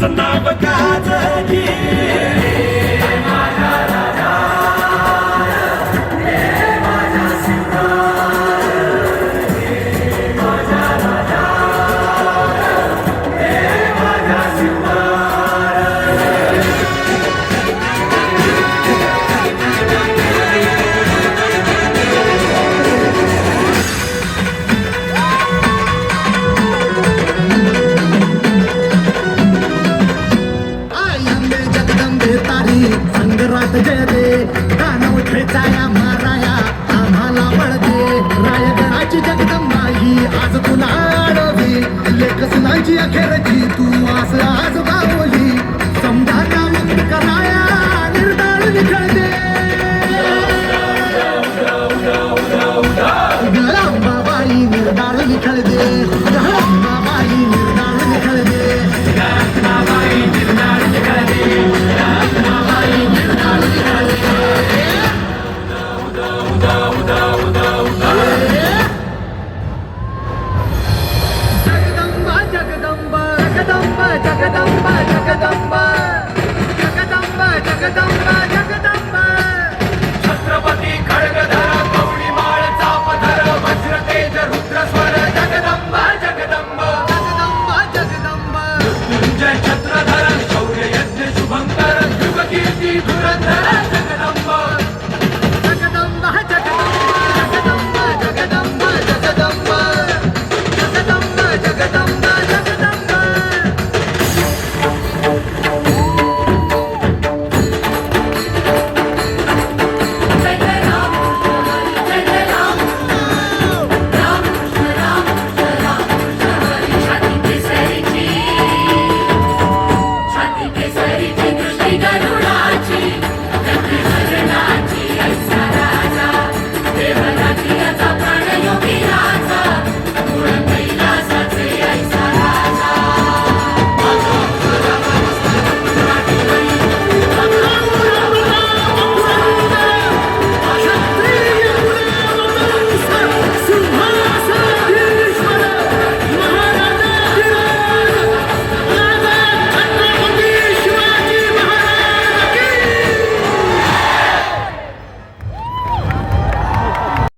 That's a navigator. जाया माराया आम्हाला पळते रायगडाची जगदंबाई आज तुला अडवी सुनाची अखेरची तू आज आज